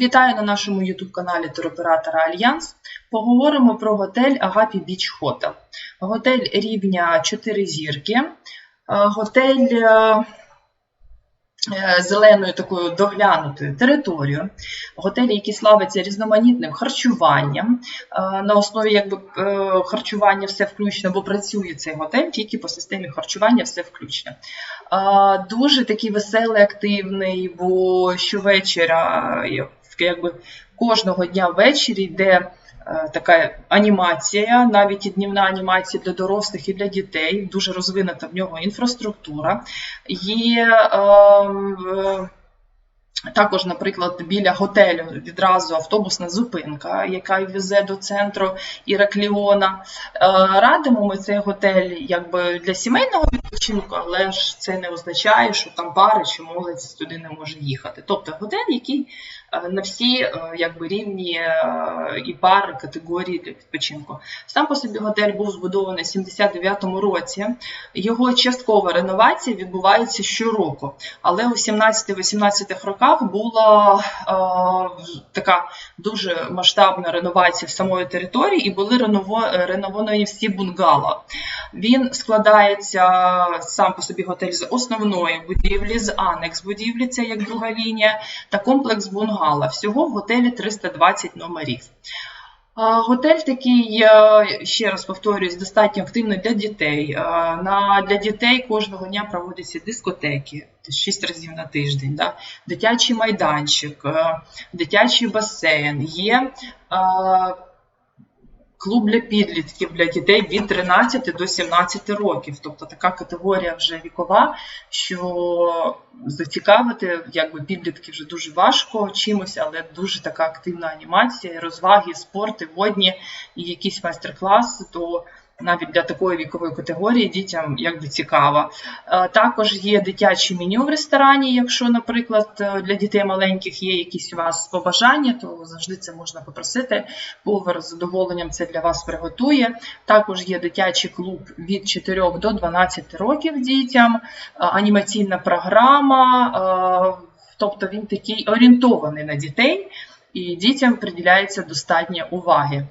Вітаю на нашому YouTube каналі туроператора Альянс. Поговоримо про готель Агапі Біч Хотел. Готель рівня 4 зірки. Е, Готель е, е, зеленою такою доглянутою територією. Готель, який славиться різноманітним харчуванням. На основі якби, харчування все включно, бо працює цей готель тільки по системі харчування все включно. Дуже такий веселий, активний, бо щовечора, як- якби кожного дня ввечері йде е, така анімація, навіть і днівна анімація для дорослих і для дітей. Дуже розвинута в нього інфраструктура. Є ем, е, також, наприклад, біля готелю відразу автобусна зупинка, яка везе до центру Іракліона. Е, Радимо ми цей готель якби для сімейного відпочинку, але ж це не означає, що там пари чи молодь туди не може їхати. Тобто готель, який на всі якби, рівні е, і пари категорії для відпочинку. Сам по собі готель був збудований в 79-му році. Його часткова реновація відбувається щороку. Але у 17-18 роках була е, така дуже масштабна реновація самої території, і були рenoво, ренововані всі бунгало. Він складається сам по собі готель з основної будівлі, з анекс будівлі, це як друга лінія, та комплекс бунгало. Всього в готелі 320 номерів. Готель такий, ще раз повторюсь, достатньо активний для дітей. Для дітей кожного дня проводяться дискотеки 6 разів на тиждень, да? дитячий майданчик, дитячий басейн, є клуб для підлітків для дітей від 13 до 17 років. Тобто така категорія вже вікова, що зацікавити якби підлітки вже дуже важко чимось, але дуже така активна анімація, розваги, спорти, водні і якісь майстер-класи, то навіть для такої вікової категорії дітям якби цікаво. Е, Також є дитяче меню в ресторані. Якщо, наприклад, е, для дітей маленьких є якісь у вас побажання, то завжди це можна попросити. Повар з задоволенням це для вас приготує. Також є дитячий клуб від 4 до 12 років дітям, е, анімаційна програма. Тобто він такий орієнтований на дітей, і дітям приділяється достатньо уваги.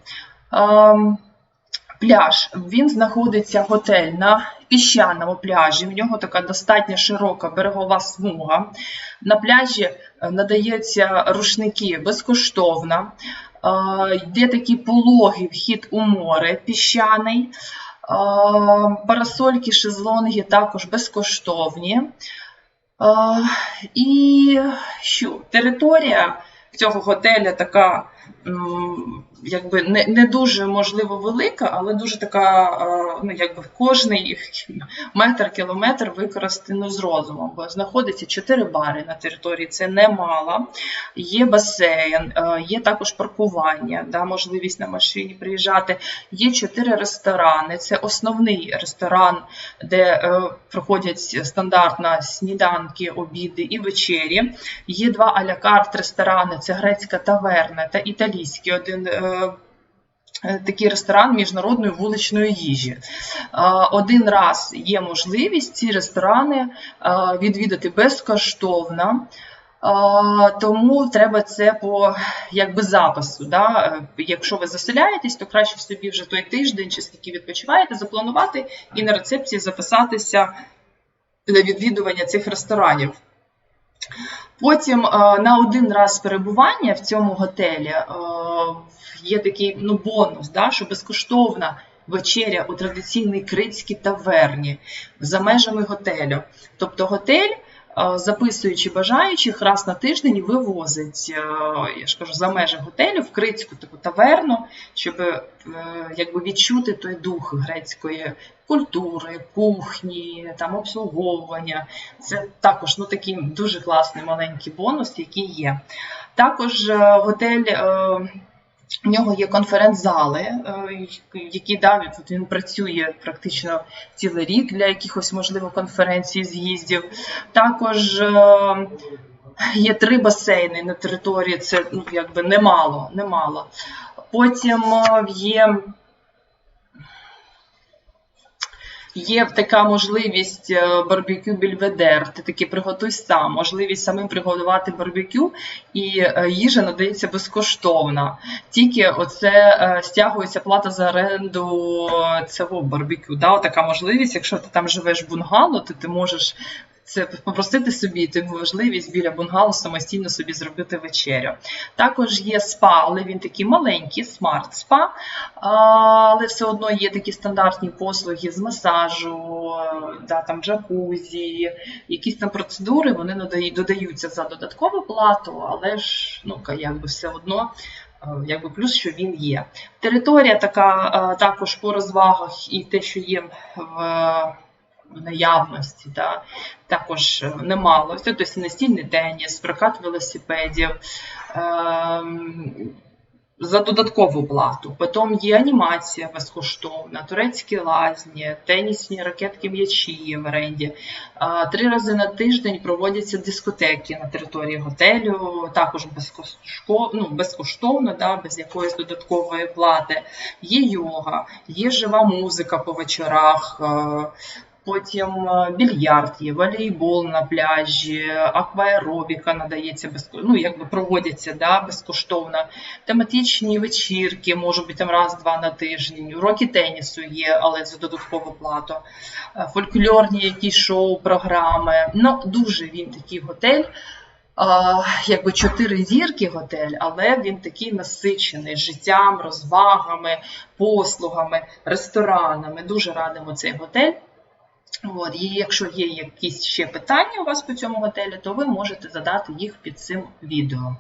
Пляж. Він знаходиться готель на піщаному пляжі. В нього така достатньо широка берегова смуга. На пляжі е, надаються рушники безкоштовно. Е, Йде такий пологий вхід у море піщаний. Е, Парасольки, шезлонги також безкоштовні. І що? Територія цього готеля така якби не, не дуже можливо велика, але дуже така, е, ну якби кожний метр кілометр використано з розумом, бо знаходиться чотири бари на території, це немало. Є басейн, е, є також паркування, да, можливість на машині приїжджати. Є чотири ресторани. Це основний ресторан, де е, проходять стандартно сніданки, обіди і вечері. Є два аля-карт ресторани: це грецька таверна та італійський один. е, е, Такий ресторан міжнародної вуличної їжі. Е, Один раз є можливість ці ресторани відвідати безкоштовно, тому треба це по якби запису. Да? Якщо ви заселяєтесь, то краще собі вже той тиждень чи скільки відпочиваєте, запланувати і на рецепції записатися для відвідування цих ресторанів. Потім е, на один раз перебування в цьому готелі е, є такий ну, бонус, да, що безкоштовна вечеря у традиційній критській таверні за межами готелю. Тобто готель, записуючи бажаючих, раз на тиждень вивозить, е, я ж кажу, за межі готелю в критську таку таверну, щоб е, якби відчути той дух грецької культури, кухні, там обслуговування. Це також ну, такий дуже класний маленький бонус, який є. Також е, готель. В нього є конференц-зали, е, які да, він- він працює практично цілий рік для якихось, можливо, конференцій, з'їздів. Також е, є три басейни на території, це ну, якби немало, немало. Потім е, є Є така можливість е, барбекю більведер, Ти таки приготуй сам. Можливість самим приготувати барбекю, і е, їжа надається безкоштовно. Тільки оце е, стягується плата за оренду цього барбекю. Да? Така можливість, якщо ти там живеш в бунгало, то ти можеш. Це попросити собі тобі можливість біля бунгало самостійно собі зробити вечерю. Також є спа, але він такий маленький, смарт спа, але все одно є такі стандартні послуги з масажу, да, там джакузі, якісь там процедури, вони додаються за додаткову плату, але ж ну, якби все одно. е, Якби плюс, що він є. Територія така е, також по розвагах і те, що є в е, наявності, да, також е, немало. Тобто настільний теніс, прокат велосипедів. ем, за додаткову плату. Потім є анімація безкоштовна, турецькі лазні, тенісні ракетки м'ячі в оренді. Три рази на тиждень проводяться дискотеки на території готелю, також ну, безкоштовно да, без якоїсь додаткової плати. Є йога, є жива музика по вечорах. Потім е, більярд є, волейбол на пляжі, акваеробіка надається безко... ну, якби проводяться да, безкоштовно. Тематичні вечірки, може бути там раз-два на тиждень. Уроки тенісу є, але за додаткову плату. Е, Фольклорні якісь шоу-програми. Ну, дуже він такий готель. Якби чотири зірки готель, але він такий насичений життям, розвагами, послугами, ресторанами. Дуже радимо цей готель. От, і якщо є якісь ще питання у вас по цьому готелю, то ви можете задати їх під цим відео.